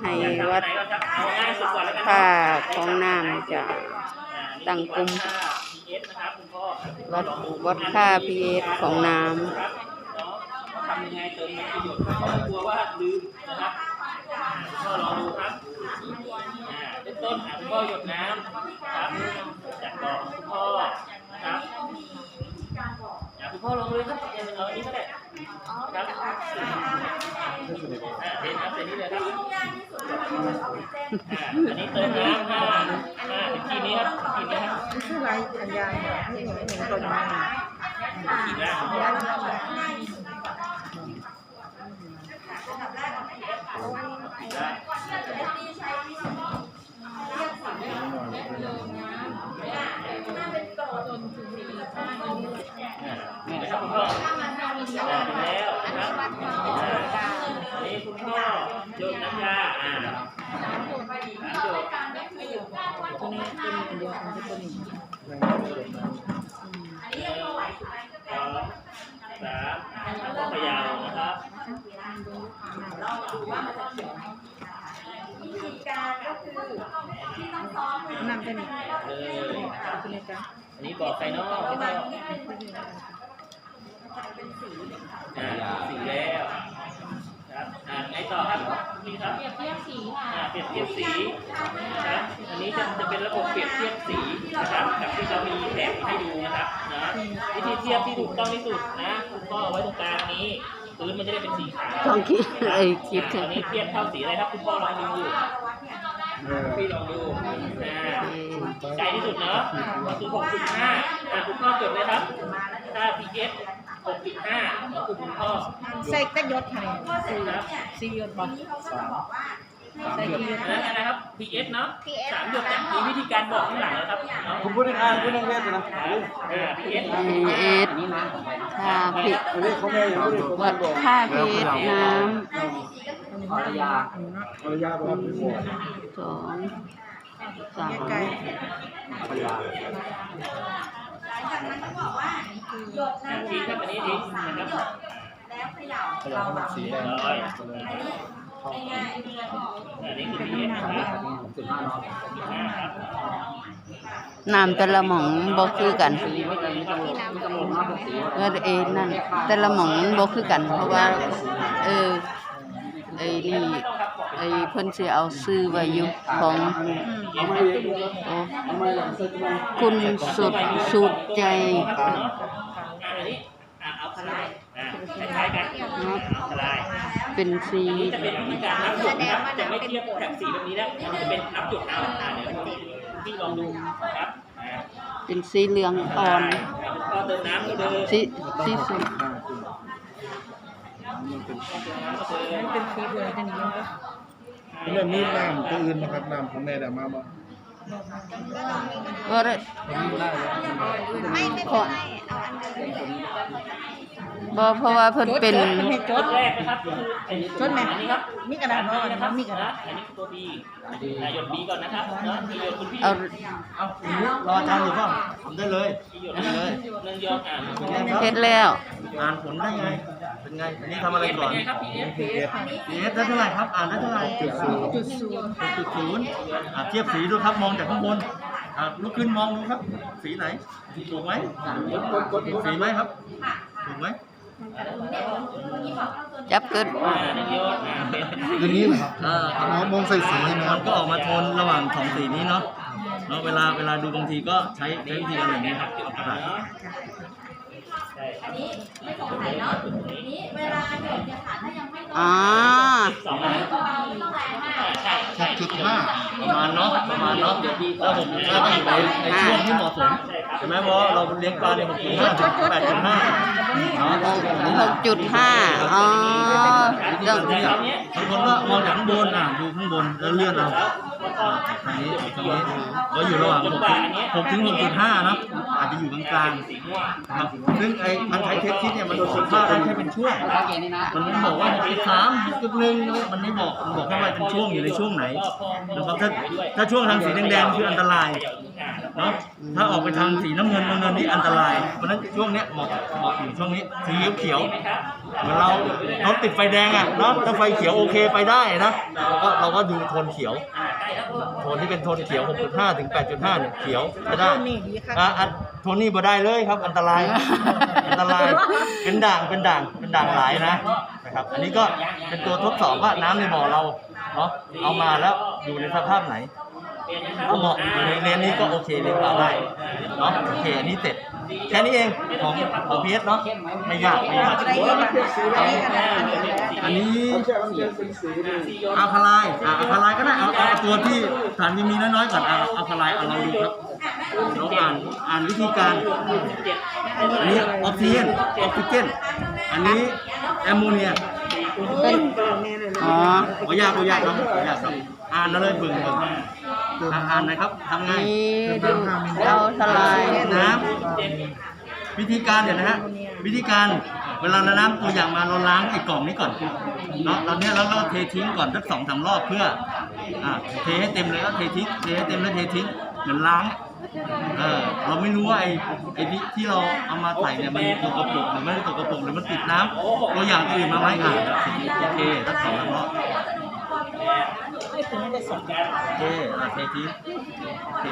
ให้วัดเอาง่ายสุดก่อนแล้วกันค่าของน้ำจะตั้งกลุ่มวัดวัดค่าพีเอสของน้ำทำยังไงเติมนประโยชน์เพราะกลัวว่าลืมนะครับก็ลองดูครับเป็นต้นอะคุณพ่อหยดน้ำครับจากบ่อคุณพ่อนะครับอะคุณพ่อลองเลยครับเอาอันนี้ก็ได้ครับอ่าเทน้ำใส่นี่เลยครับอ่า อันนี้เติมน้ำห้าห้าถึงขีดนี้ครับขีดนี้ครับชื่ออะไรอัญญาไม่เห็นไม่เห็นตนี้ขีดแรกของพ่อขีดแรกนะครับคุณพ่ออ่าแล้วนะครับอ่าอันนี้คุณพ่อหยดน้ำยาอ่าน้ำหยด ตัว นี้ตัวนี้อันเดียวกันกับตัวนี้หนึ่งสองสามแล้วก็เขยาวนะครับน้ำตัวนี้เออตัวนี้กันอันนี้บอกไฟนอกคุณพ่ออ่าสีแล้วครับ อ่าไงต่อครับนี่ครับเปรียบเทียบสีค่ะอ่าเปรียบเทียบสีนะครับอันนี้จะจะเป็นระบบเปรียบเทียบสีนะครับกับที่เรามีแผนให้ดูนะครับนะวิธีเทียบที่ถูกต้องที่สุดนะคุณพ่อเอาไว้ตรงกลางนี้พื้นมันจะได้เป็นสีขาวำต้องคิดไอ้คิดอ่าถึอังนนี้เทียบเท่าสีอะไรครับคุณพ่อลองดูพี่ลองดูอ่าใจที่สุดเนาะก็คือ6.5อ่าคุณพ่อจดเลยครับถ้า pH 6.5ก็คือคุณพ่อใส่กระยศค่ะครับสี่ยศบ่ใส่กี่ยศอันนั้นนะครับ pH เนาะสามหยดเนี่ยมีวิธีการบอกข้างหลังนะครับเนาะผมพูดงานพูดเรื่องนะอ่า pH พีเอสค่าพีเรื่องเขาแม่ยังไม่ได้ผมวัดค่าพีเอสน้อันนี้ภรรยา อันนี้เนาะภรรยาบอกว่าไม่บอกำสองสามไกลภรรยาอ่าทีครับอันนี้ทีนะครับภรรยาเขาสีแดงร้อยอันนี้คือ pH นะครับสิบห้าเนาะ15ครับน้ำแต่ละหม่องบ่คือกันไม่กันไม่ต้องไม่ต้องลงน้ำสีเออเอนั่นแต่ละหม่องมันบ่คือกัน เพราะว่า เออ ไอ้นี่ไอ้เพิ่นสิเอาซื้อไว้อยู่ของเอาไม่โอ้เอาไม่หลังเสร็จไหมคุณสุดสุดใจอ่าอันนี้อ่าเอาทลายอ่าคล้ายๆกันเอาทลายเป็นสีอันนี้จะเป็นวิธีการนับหยดนะครับจะไม่เทียบแถบสีแบบนี้นะมันจะเป็นนับหยดเอาอ่าเดี๋ยวพี่ลองดูครับอ่าเป็นสีเหลืองอ่อนก็เติ มน้ำก็เดิมสีสีสุดมันเป็นสีเดียวกันนี้เรื่องนี้น้ำตัวอื่นนะครับน้ำของแม่แต่มาบ่บ่ได้ไม่ไม่เป็นไม่ไม่ขอ บ่เพราะว่าเพิ่นเป็นให้จจุดดแรกนะครับคือไอ้จดไหมอันนี้ครับมีกระดาษอันบ่นี้นะครับมีกระดาษ อันนี้คือตัว B อ่าหยด B ก่อนนะครับเนาะหยดคุณพี่เอาเอารออาจารย์อยู่เปล่าผมได้เลยหยดเลยหนึ่งหยดอ่าเฮ็ดแล้วอ่านผลได้ไง เป็นไงอันนี้ทำอะไรก่อน เป็นไงครับ PS เอสได้เท่าไหร่ครับ อ่านได้เท่าไหร่จุดศูนย์จุดศูนย์จุดศูนย์อ่าเทียบสีดูครับ มองจากข้างบนอ่าลุกขึ้นมองดูครับ สีไหน ถูกไหมสีไหมครับ ถูกไหมจับขึ้นอย่นี้เหรอเออมองมองใส่สีนะครับก็ออกมาโทนระหว่างสองสีนี้เนาะเนาะเวลาเวลาดูบางทีก็ใช้ใช้วิธีการแบบนี้ครับที่ออกกระดาษอันนี้ไม่สงสัยเนาะนี้เวลาหยดเนี่ยค่ะถ้ายังไม่ตรองอัา จุดห้าประมาณเนาะประมาณเนาะแล้วผมถ้าก็อยู่ในในช่วงที่เหมาะสมใช่ไหมเพราะเราเลี้ยงปลาใน6.5ถึง8.5เนาะหกจุดห้าอ๋อเรื่อง บางคนก็มองจากข้างบนอะดูข้างบนแล้วเลื่อนเอา อันนี้ตรงนี้ก็อยู่ระหว่างหกหกถึงหกจุดห้านะอาจจะอยู่กลางสีม่วงๆครับซึ่งไอ้มันใช้เทสคิดเนี่ยมันโดนค่าได้แค่เป็นช่วงมันไม่บอกว่าหกจุดสามหกจุดหนึ่งมันไม่บอกมันบอกแค่ว่าเป็นช่วงอยู่ในช่วงไหนก็พอนะครับถ้าถ้าช่วงทางสีแดงๆคืออันตราย เดี๋ยวอ่าแล้วเนาะถ้าออกไปทางสีน้ำเงินน้ำเงินนี่อันตราย เพราะฉะนั้นช่วงเนี้ยเหมาะเหมาะอยู่ช่วงนี้สีเขียวๆเหมือนเรารถติดไฟแดงอะเนาะถ้าไฟเขียวโอเคไปได้นะเราก็เราก็ดูโทนเขียวโทนที่เป็นโทนเขียว 6.5 ถึง 8.5 เนี่ยเขียวจะได้อะ อะโทนนี่บ่ได้เลยครับ อันตราย อันตรายเป็นด่างเป็นด่างเป็นด่างหลายนะนะครับ อันนี้ก็เป็นตัวทดสอบว่าน้ำในบ่อเราเนาะเอามาแล้วอยู่ในสภาพไหน ถ้าเหมาะอยู่ในเลนนี้ก็โอเคเลี้ยงปลาได้เนาะโอเคอันนี้เสร็จแค่นี้เองของของพีเอสเนาะไม่ยากไม่ยากอันนี้อาคาไลน์อ่าอาคาไลน์ก็ได้เอาเอาตัวที่ฐานมีน้อยๆก่อนเอาอาคาไลน์เอาเราดูครับลองอ่านอ่านวิธีการ อันนี้ออกซิเจนออกซิเจนอันนี้แอมโมเนียเป็นอ๋อขอยากขอยากครับขอยากครับอ่านแล้วเลยบึงบึง อ่าอ่านหนะครับทำไงนี่ดูเอาทลายน้ำวิธีการเดี๋ยวนะฮะวิธีการเวลาเราน้ำตัวอย่างมาเราล้างไอ้กล่องนี้ก่อนเนาะเราเนี้ยแล้วเราเททิ้งก่อนสักสองสามรอบเพื่ออ่าเทให้เต็มเลยแล้วเททิ้งเทให้เต็มแล้วเททิ้งเหมือนล้างเออเราไม่รู้ว่าไอ้ไอ้ที่ที่เราเอามาใส่เนี่ยมันตกกระปุกหรือไม่ได้ตกกระปุกหรือมันติดน้ำตัวอย่างอื่นมาไหมอะโอเคสักสองสามรอบ โอเคโอเททิ้งโอเค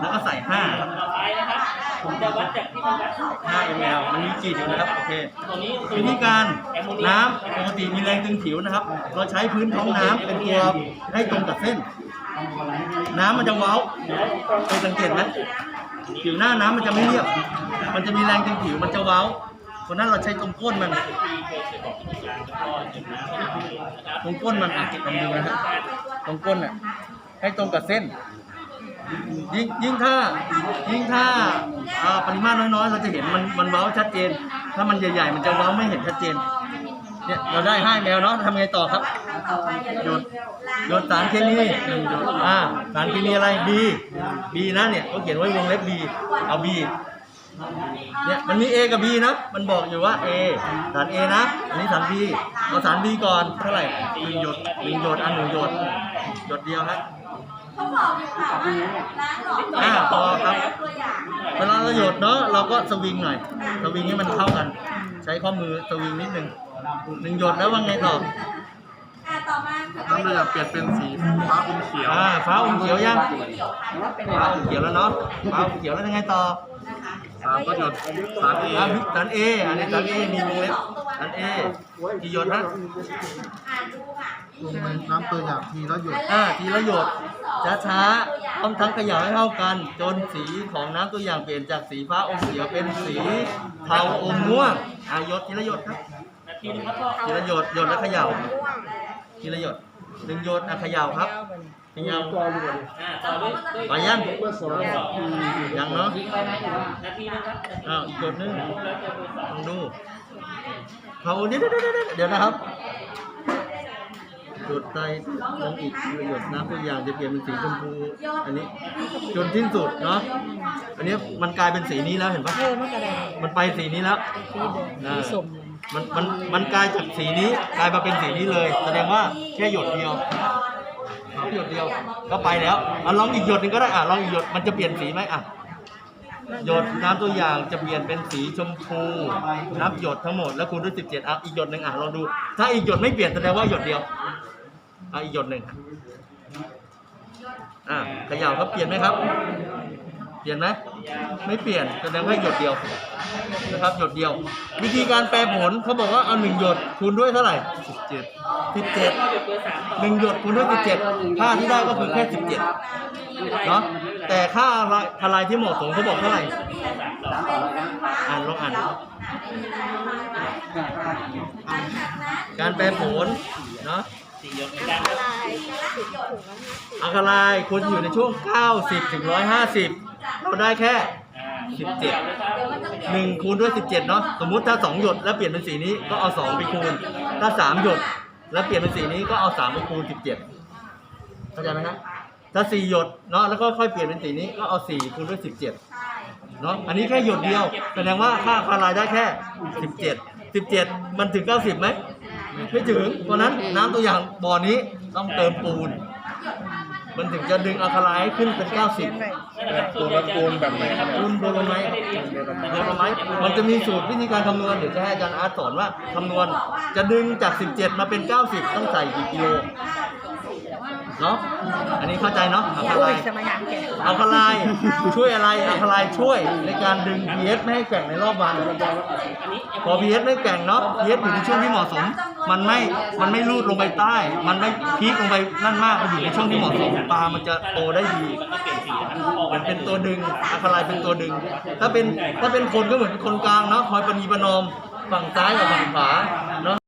แล้วก็ใส่ห้าครับต่อไปนะครับ ผมจะวัดจากที่มันวัด5 ml มันมีกี่อยู่นะครับ โอเค ตัวนี้คือวิธีการน้ำปกติมีแรงดึงผิวนะครับ เราใช้พื้นท้องน้ำเป็นตัวให้ตรงกับเส้น น้ำมันจะเว้าเคยสังเกตไหมผิวหน้าน้ำมันจะไม่เรียบ มันจะมีแรงดึงผิวมันจะเว้า เพราะฉะนั้นเราใช้ตรงก้นมัน ตรงก้นมันอะลองดูนะฮะตรงก้นอะให้ตรงกับเส้น ยิ่งยิ่งถ้ายิ่งถ้าอ่าปริมาณน้อยๆ เราจะเห็นมันมันเว้าชัดเจน ถ้ามันใหญ่ๆ มันจะเว้าไม่เห็นชัดเจนเนี่ยเราได้ให้แมวเนาะทำไงต่อครับหยดหยดสารเคมีหนึ่งหยดอ่าสารเคมีอะไร B B นะเนี่ยเขาเขียนไว้วงเล็บ B เอา B เนี่ยมันมี A กับ B นะ มันบอกอยู่ว่า A สาร A นะ อันนี้สาร B เอาสาร B ก่อนเท่าไหร่หนึ่งหยดหนึ่งหยดอันหนึ่งหยดหยดเดียวฮะเขาบอกอยู่ค่ะว่าล้างหลอดอ่าพอครับตัวอย่างเวลาเราหยดเนาะเราก็สวิงหน่อย สวิงให้มันเข้ากัน ใช้ข้อมือสวิงนิดนึงหนึ่งหยดแล้วว่าไงต่ออ่าต่อมาน้ำเรือเปลี่ยนเป็นสีฟ้าอมเขียวอ่าฟ้าอมเขียวยังฟ้าอมเขียวแล้วเนาะฟ้าอมเขียวแล้วยังไงต่อ สามก็หยดสามเออ่าสันเออันนี้สันเอมีวงเล็บสันเอกี่หยดฮะอ่านดูค่ะลงในน้ำตัวอย่างทีล้วหยดอ่าทีละหยดช้าช้าๆต้องทั้งเขย่าให้เท่ากัน จนสีของน้ำตัวอย่างเปลี่ยนจากสีฟ้าอมเขียวเป็นสีเทาอมม่วงอ่าหยดทีละหยดครับนาทีหนึงครับพ่อทีละหยดหยดแล้วเขย่าทีละหยดหนึ่งหยดอะเขย่าครับ เขย่าอ่าต่อด้วยด้วยไปยังสองยังเนาะนาทีหนึงครับอ้าวอีกหยดนึงแล้วจะดูสามลองดูเขาเดี๋ยวเดี๋ยวเดี๋ยวเดี๋ยวนะครับหยดไตลงอีกหยดน้ำตัวอย่างจะเปลี่ยนเป็นสีชมพู อันนี้จนสิ้นสุดเนาะอันนี้มันกลายเป็นสีนี้แล้วเห็นปะมันไปสีนี้แล้วอ่ามันมันมันกลายจากสีนี้กลายมาเป็นสีนี้เลย แสดงว่าแค่หยดเดียว แค่หยดเดียว ก็ไปแล้วอะลองอีกหยดหนึงก็ได้อะลองอีกหยดมันจะเปลี่ยนสีไหมอะหยดน้ำตัวอย่างจะเปลี่ยนเป็นสีชมพูนับหยดทั้งหมดแล้วคูณด้วย17อะอีกหยดหนึ่งอะลองดู ถ้าอีกหยดไม่เปลี่ยนแสดงว่าหยดเดียวอะอีกหยดหนึ่งอะเขย่าครับเปลี่ยนไหมครับ เปลี่ยนไหมไม่เปลี่ยนแสดงว่าหยดเดียวนะครับหยดเดียว วิธีการแปลผลเขาบอกว่าเอาหนึ่งหยดคูณด้วยเท่าไหร่17 17หนึ่งหยดคูณด้วย17ค่าที่ได้ก็คือแค่17เนาะแต่ค่าทลายที่เหมาะสมเขาบอกเท่าไหร่อ่านลองอ่านดูการแปลผลเนาะ สี่หยดเหมือนกันครับ อังคารายควรจะอยู่ในช่วง 90 ถึง 150 เราได้แค่ อ่า17 1 คูณด้วย 17 เนาะสมมุติถ้า 2 หยดแล้วเปลี่ยนเป็นสีนี้ก็เอา 2 ไปคูณ ถ้า 3 หยดแล้วเปลี่ยนเป็นสีนี้ก็เอา 3 ไปคูณ 17 เข้าใจไหมครับถ้า 4 หยดเนาะแล้วก็ค่อยเปลี่ยนเป็นสีนี้ก็เอา 4 คูณด้วย 17เนาะอันนี้แค่หยดเดียว แสดงว่าค่าคารายได้แค่ 17 17 มันถึง 90ไหม ไม่ถึงเพราะฉะนั้นน้ำตัวอย่างบ่อนี้ต้องเติมปูน มันถึงจะดึงอะคาไลน์ให้ขึ้นเป็น 90ตัวละปูนแบบไหนครับคูณโดโลไมต์โดโลไมต์มันจะมีสูตรวิธีการคำนวณเดี๋ยวจะให้อาจารย์อาร์ตสอนว่าคำนวณจะดึงจาก 17 มาเป็น 90 ต้องใส่กี่กิโล เนาะอันนี้เข้าใจเนาะอะคาไลน์อะคาไลน์ช่วยอะไรอะคาไลน์ช่วยในการดึง pH ไม่ให้แกว่งในรอบวัน พอ pH ไม่แกว่งเนาะ pH อยู่ในช่วงที่เหมาะสม มันไม่มันไม่รูดลงไปใต้ มันไม่พีคลงไปนั่นมากมันอยู่ในช่วงที่เหมาะสมปลามันจะโตได้ดีมันเป็นตัวดึงอะคาไลน์เป็นตัวดึง ถ้าเป็นถ้าเป็นคนก็เหมือนเป็นคนกลางเนาะคอยประนีประนอมฝั่งซ้ายกับฝั่งขวาเนาะ